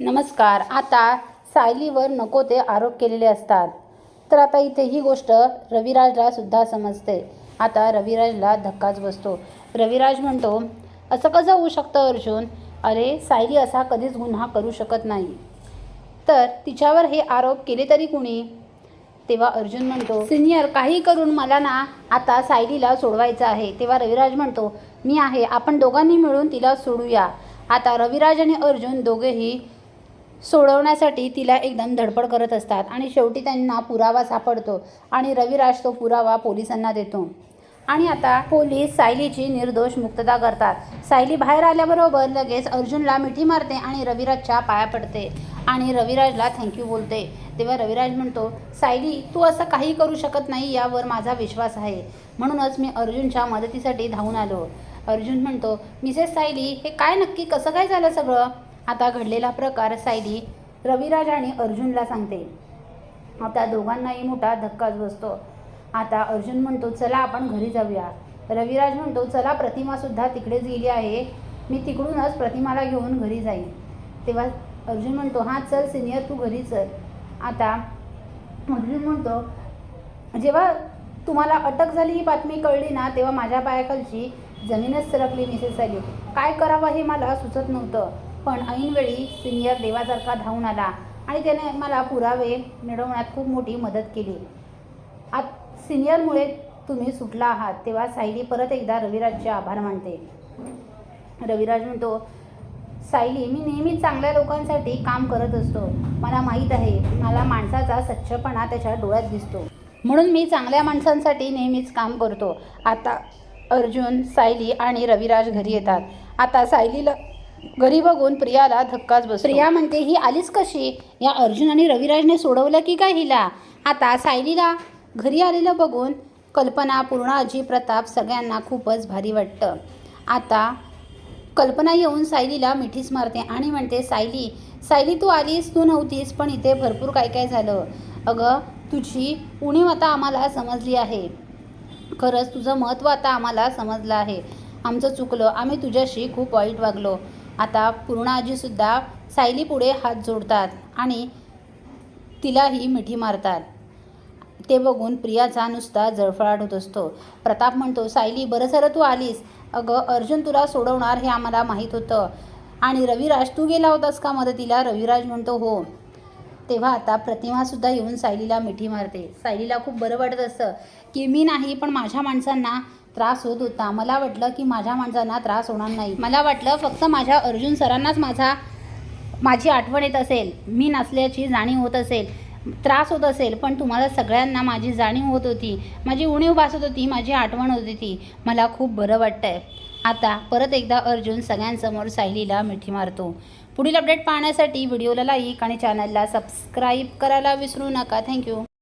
नमस्कार. आता सायलीवर नको ते आरोप केलेले असतात. तर आता इथे ही गोष्ट रविराजला सुद्धा समजते. आता रविराजला धक्काच बसतो. रविराज म्हणतो असं कसं होऊ शकतं अर्जुन? अरे सायली असा कधीच गुन्हा करू शकत नाही. तर तिच्यावर हे आरोप केले तरी कुणी? तेव्हा अर्जुन म्हणतो सिनियर काही करून मला ना आता सायलीला सोडवायचं आहे. तेव्हा रविराज म्हणतो मी आहे. आपण दोघांनी मिळून तिला सोडूया. आता रविराज आणि अर्जुन दोघेही सोडवण्यासाठी तिला एकदम धडपड करत असतात आणि शेवटी त्यांना पुरावा सापडतो आणि रविराज तो पुरावा पोलिसांना देतो. आणि आता पोलीस सायलीची निर्दोष मुक्तता करतात. सायली बाहेर आल्याबरोबर लगेच अर्जुनला मिठी मारते आणि रविराजच्या पाया पडते आणि रविराजला थँक्यू बोलते. तेव्हा रविराज म्हणतो सायली तू असं काही करू शकत नाही यावर माझा विश्वास आहे. म्हणूनच मी अर्जुनच्या मदतीसाठी धावून आलो. अर्जुन म्हणतो मिसेस सायली हे काय नक्की? कसं काय झालं सगळं? आता घडलेला प्रकार सायली रविराज आणि अर्जुनला सांगते. आता दोघांनाही मोठा धक्काच बसतो. आता अर्जुन म्हणतो चला आपण घरी जाऊया. रविराज म्हणतो चला प्रतिमासुद्धा तिकडेच गेली आहे. मी तिकडूनच प्रतिमाला घेऊन घरी जाईन. तेव्हा अर्जुन म्हणतो हां चल सिनियर तू घरी चल. आता अर्जुन म्हणतो जेव्हा तुम्हाला अटक झाली ही बातमी कळली ना तेव्हा माझ्या पायाखालची जमीनच सरकली मिसेस आली काय करावं हे मला सुचत नव्हतं. पण ऐनवेळी सिनियर देवासारखा धावून आला आणि त्याने मला पुरावे मिळवण्यात खूप मोठी मदत केली. आत सिनियरमुळे तुम्ही सुटला आहात तेव्हा सायली परत एकदा रविराजचे आभार मानते. रविराज म्हणतो सायली मी नेहमीच चांगल्या लोकांसाठी काम करत असतो. मला माहीत आहे मला माणसाचा स्वच्छपणा त्याच्या डोळ्यात दिसतो. म्हणून मी चांगल्या माणसांसाठी नेहमीच काम करतो. आता अर्जुन सायली आणि रविराज घरी येतात. आता सायलीला घरी बघून प्रियाला धक्काच बस प्रिया म्हणते ही आलीच कशी? या अर्जुन आणि रविराजने सोडवलं की काय हिला? आता सायलीला घरी आलेलं बघून कल्पना पूर्णाजी प्रताप सगळ्यांना खूपच भारी वाटतं. आता कल्पना येऊन सायलीला मिठीच मारते आणि म्हणते सायली सायली तू आलीस तू नव्हतीस पण इथे भरपूर काय काय झालं. अगं तुझी उणीव आता आम्हाला समजली आहे. खरंच तुझं महत्त्व आता आम्हाला समजलं आहे. आमचं चुकलं. आम्ही तुझ्याशी खूप वाईट वागलो. आता पूर्ण आजीसुद्धा सायली पुढे हात जोडतात आणि तिलाही मिठी मारतात. ते बघून प्रियाचा नुसता जळफळाट होत असतो. प्रताप म्हणतो सायली बरं सरं तू आलीस. अगं अर्जुन तुला सोडवणार हे आम्हाला माहीत होतं. आणि रविराज तू गेला होतास का मदतीला? रविराज म्हणतो हो. तेव्हा आता प्रतिमासुद्धा येऊन सायलीला मिठी मारते. सायलीला खूप बरं वाटत असतं की मी नाही पण माझ्या माणसांना त्रास होत होता. मला वाटलं की माझ्या माणसांना त्रास होणार नाही. मला वाटलं फक्त माझ्या अर्जुन सरांनाच माझा माझी आठवण येत असेल. मी नसल्याची जाणीव होत असेल. त्रास होत असेल पण तुम्हाला सगळ्यांना माझी जाणीव होत होती. माझी उणीव भासत होती माझी आठवण होत होती. मला खूप बरं वाटतं आहे आता परत एकदा अर्जुन सगळ्यांसमोर सायलीला मिठी मारतो. पुढील अपडेट पाहण्यासाठी व्हिडिओला लाईक आणि चॅनलला सबस्क्राईब करायला विसरू नका. थँक्यू